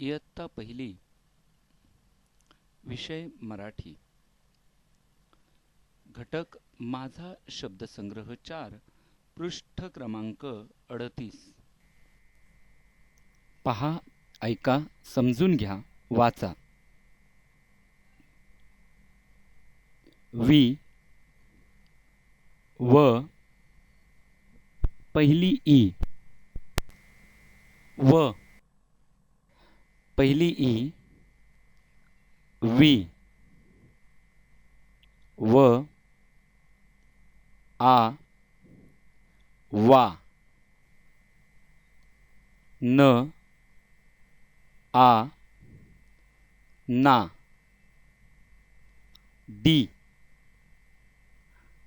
इयत्ता पहिली. विषय मराठी. घटक माझा शब्दसंग्रह चार पृष्ठ क्रमांक अडतीस. पहा ऐका समजून घ्या वाचा. वी. व. पहिली ई. व. पहिली ई वी व आ वा न आ ना डी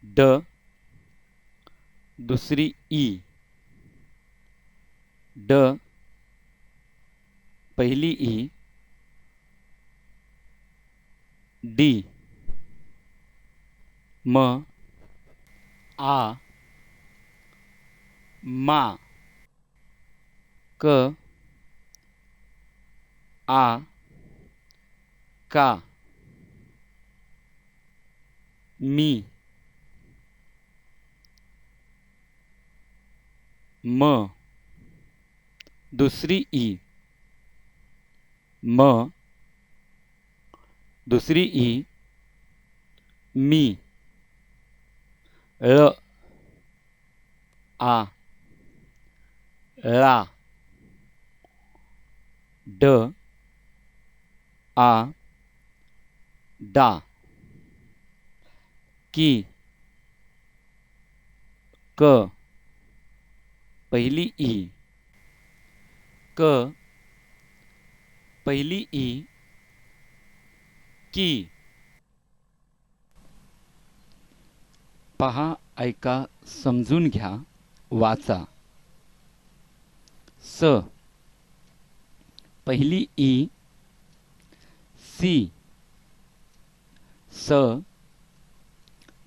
ड दुसरी ई ड पहिली ई डी म आ मा क आ का मी म. दुसरी ई म, दुसरी ई, मी ळ आ ळा ड, आ, डा, की, क, पहिली ई, क पहिली ई की. पहा ऐका समजून घ्या वाचा. स. पहिली ई सी. स.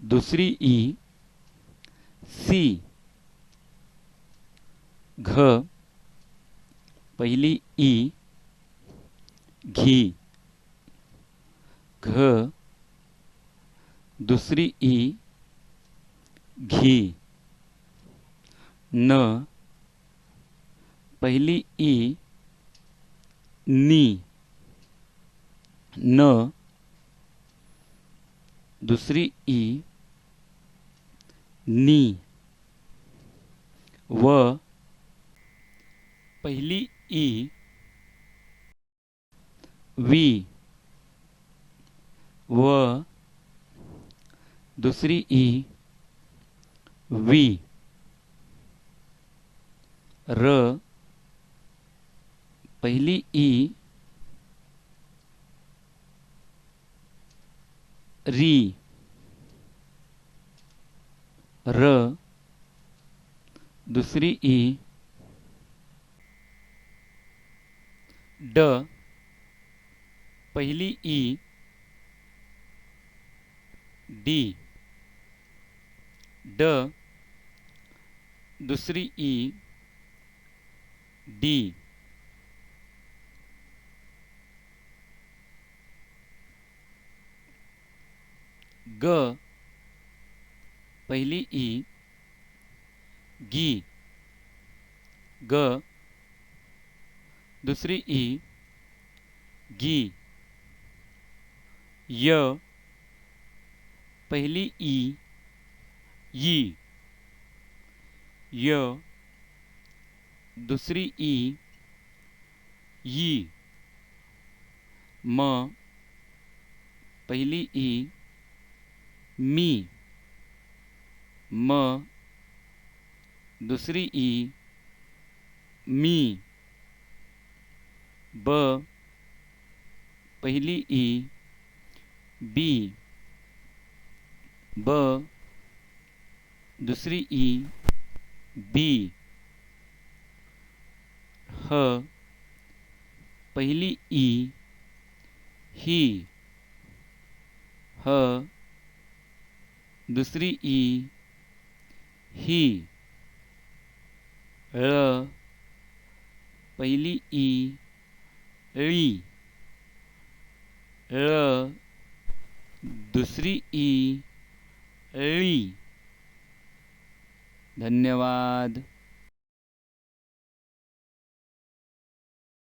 दुसरी ई सी. घ. पहिली ई घी। घ, दुसरी ई, घी। न, पहिली ई, नी। न, दूसरी ई, नी। व, पहिली ई वी व दुसरी ई वी र पहिली ई री र दुसरी ई ड पहिली ई डी ड दुसरी ई डी ग, पहिली ई गी ग, दुसरी ई गी य, पहिली ई, यी, य, दूसरी ई, यी, म, पहिली ई, मी, म, दूसरी ई, मी, ब, पहिली ई बी, ब, दुसरी ई, बी। ह, पहिली ई, ही। ह, दुसरी ई, ही। ळ पहिली ई ळी ळ दुसरी ई ली। धन्यवाद।